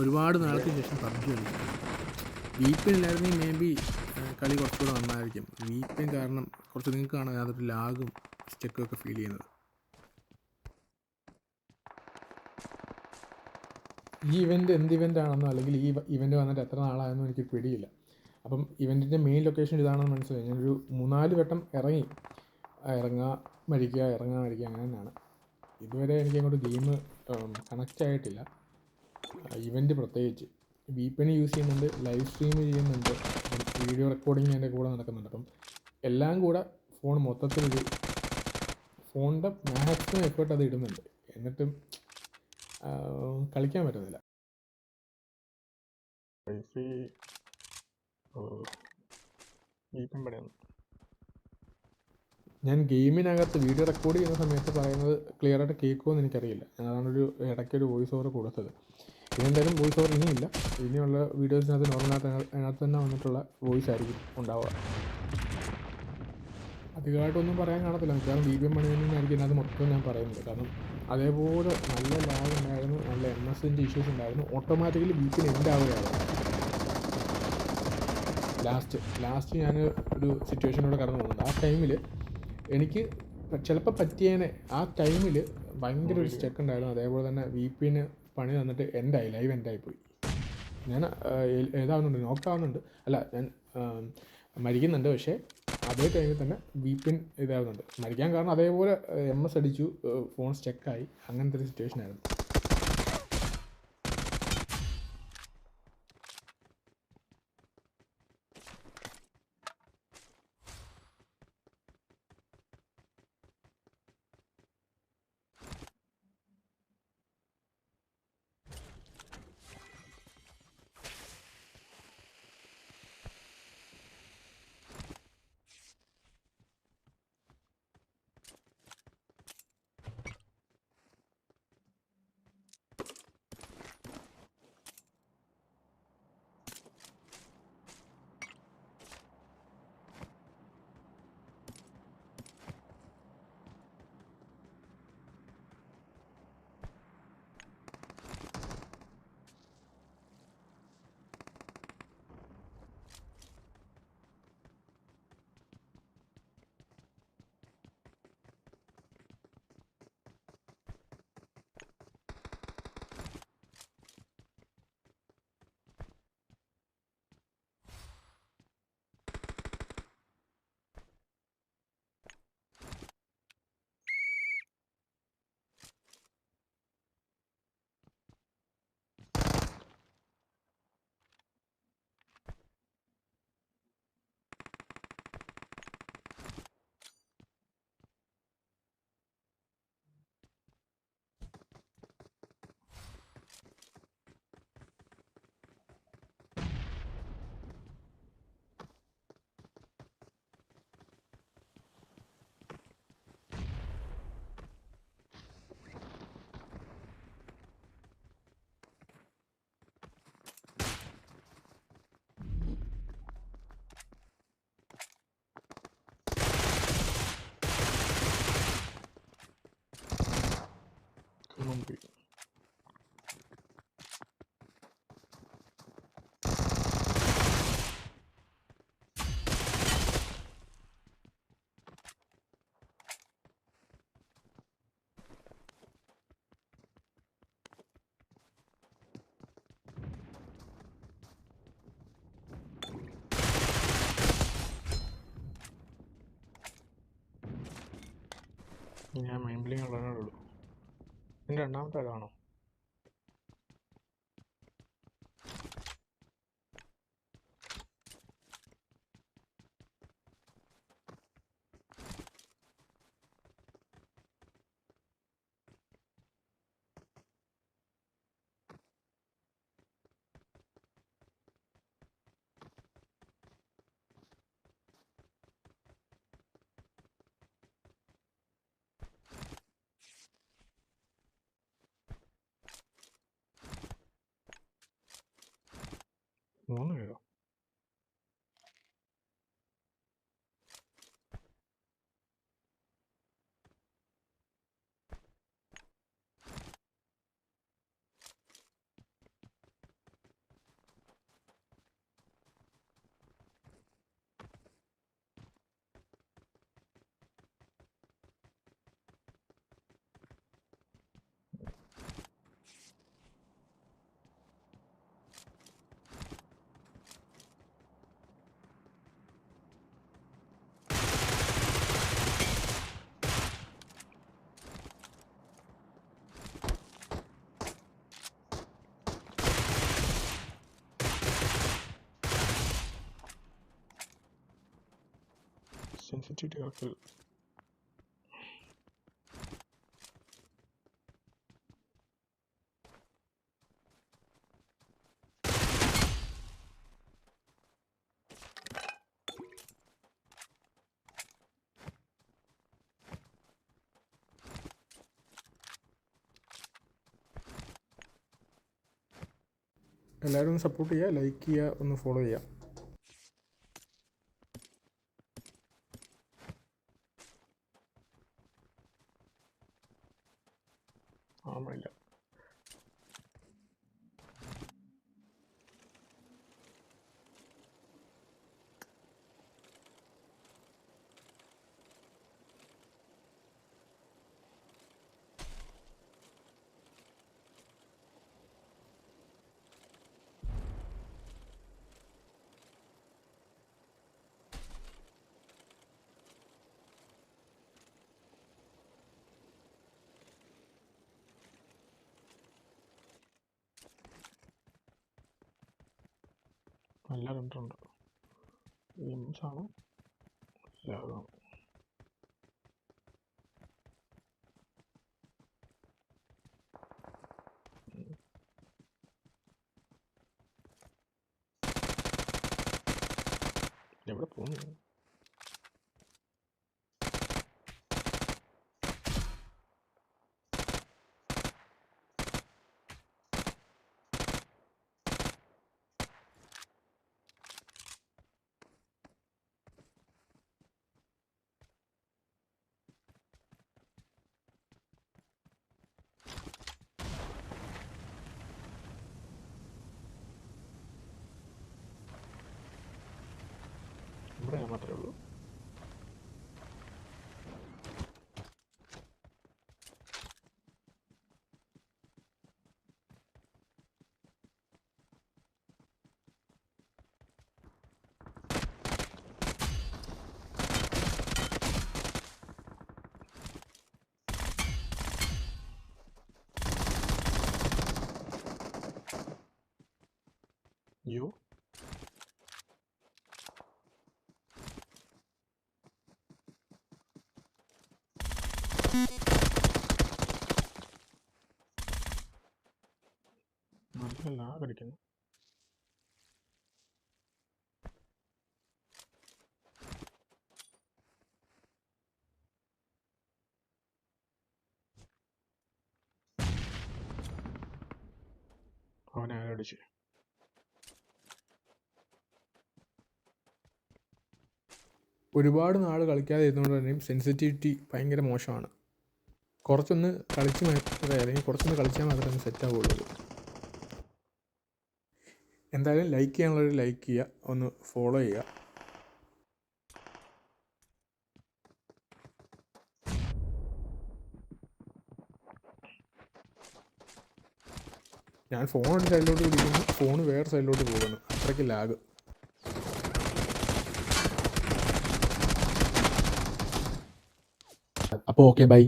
ഒരുപാട് നാൾക്ക് ശേഷം പബ്ജി കളിക്കും വി പി ഇല്ലായിരുന്നെങ്കിൽ മേ ബി കളി കുറച്ചുകൂടെ നന്നായിരിക്കും. വി പി കാരണം കുറച്ച് നിങ്ങൾക്ക് കാണാൻ അതൊരു ലാഗും സ്റ്റെക്കും ഒക്കെ ഫീൽ ചെയ്യുന്നത്. ഈ ഇവന്റ് എന്ത് ഇവന്റ് ആണെന്നോ അല്ലെങ്കിൽ ഈ ഇവന്റ് വന്നിട്ട് എത്ര നാളായെന്നോ എനിക്ക് പിടിയില്ല. അപ്പം ഇവന്റിന്റെ മെയിൻ ലൊക്കേഷൻ ഇതാണെന്ന് മനസ്സിലായി. ഞാനൊരു മൂന്നാൽ വട്ടം ഇറങ്ങി. ഇറങ്ങുക മരിക്കുക ഇറങ്ങുക മരിക്കുക അങ്ങനെ തന്നെയാണ് ഇതുവരെ എനിക്ക് അങ്ങോട്ട് ഗെയിം കണക്റ്റ് ആയിട്ടില്ല. ഇവന്റ് പ്രത്യേകിച്ച്. വി പി യൂസ് ചെയ്യുന്നുണ്ട് ലൈവ് സ്ട്രീം ചെയ്യുന്നുണ്ട് വീഡിയോ റെക്കോർഡിങ് എന്റെ കൂടെ നടക്കുന്നുണ്ട്. അപ്പം എല്ലാം കൂടെ ഫോൺ മൊത്തത്തിലൊരു ഫോണിന്റെ മാക്സിമം എഫേർട്ട് അത് ഇടുന്നുണ്ട്. എന്നിട്ടും കളിക്കാൻ പറ്റുന്നില്ല. ഞാൻ ഗെയിമിനകത്ത് വീഡിയോ റെക്കോർഡ് ചെയ്യുന്ന സമയത്ത് പറയുന്നത് ക്ലിയർ ആയിട്ട് കേൾക്കുമോ കേൾക്കുമെന്ന് എനിക്കറിയില്ല ഒരു ഇടയ്ക്കൊരു വോയിസ് ഓവർ കൊടുത്തത്. ഇതെന്തായാലും വോയിസ് ഓവർ ഇനിയില്ല. ഇനിയുള്ള വീഡിയോസിനകത്ത് നോർമലായിട്ട് അതിനകത്ത് തന്നെ വന്നിട്ടുള്ള വോയിസ് ആയിരിക്കും ഉണ്ടാവുക. അധികമായിട്ടൊന്നും പറയാൻ കാണത്തില്ല. കാരണം ബി ബി എം മണി തന്നെയായിരിക്കും അതിനകത്ത് മൊത്തം ഞാൻ പറയുന്നത്. കാരണം അതേപോലെ നല്ല ലാഗ് ഉണ്ടായിരുന്നു നല്ല എം എസിന്റെ ഇഷ്യൂസ് ഉണ്ടായിരുന്നു. ഓട്ടോമാറ്റിക്കലി ബീച്ചിൽ ആവുകയാണ്. ലാസ്റ്റ് ലാസ്റ്റ് ഞാൻ ഒരു സിറ്റുവേഷനിലൂടെ കടന്നു പോകുന്നുണ്ട്. ആ ടൈമിൽ എനിക്ക് ചിലപ്പോൾ പറ്റിയേനെ. ആ ടൈമിൽ ഭയങ്കര ഒരു സ്റ്റെക്ക് ഉണ്ടായിരുന്നു. അതേപോലെ തന്നെ വി പിന് പണി തന്നിട്ട് എൻഡായി ലൈവ് എൻഡായി പോയി. ഞാൻ ഏതാവുന്നുണ്ട് നോക്കാവുന്നുണ്ട്. അല്ല ഞാൻ മരിക്കുന്നുണ്ട് പക്ഷേ അതേ ടൈമിൽ തന്നെ വി പിൻ ഇതാവുന്നുണ്ട്. മരിക്കാൻ കാരണം അതേപോലെ എം എസ് അടിച്ചു ഫോൺ സ്റ്റക്കായി അങ്ങനത്തെ ഒരു സിറ്റുവേഷൻ ആയിരുന്നു. മുമ്പ് ഞാൻ മൈൻഡ് ഉള്ളതേ ഉള്ളൂ എന്റെ രണ്ടാമത്തെ ആളാണോ? 오늘 സെൻസിറ്റിവിറ്റി കറക്റ്റ് എല്ലാവരും സപ്പോർട്ട് ചെയ്യുക ലൈക്ക് ചെയ്യുക ഒന്ന് ഫോളോ ചെയ്യുക. നല്ല രണ്ടുണ്ട് ഗെയിംസ് ആണ് ലാഗാണ് അയ്യോ നല്ല ലാഗ് അടിക്കുന്നു അവനെ ആരടിച്ച്? ഒരുപാട് നാൾ കളിക്കാതെ ഇരുന്നുകൊണ്ട് തന്നെയും സെൻസിറ്റിവിറ്റി ഭയങ്കര മോശമാണ്. കുറച്ചൊന്ന് കളിച്ച് മാത്രമേ അല്ലെങ്കിൽ കുറച്ചൊന്ന് കളിച്ചാൽ മാത്രമേ സെറ്റ് ആവുള്ളൂ. എന്തായാലും ലൈക്ക് ചെയ്യാനുള്ളവർ ലൈക്ക് ചെയ്യുക. ഒന്ന് ഫോളോ ചെയ്യുക. ഞാൻ ഫോൺ ഒരു സൈഡിലോട്ട് വിളിക്കുന്നു ഫോൺ വേറെ സൈഡിലോട്ട് പോകുന്നു. അത്രയ്ക്ക് ലാഗ് അപ്പോൾ ഓക്കെ ബൈ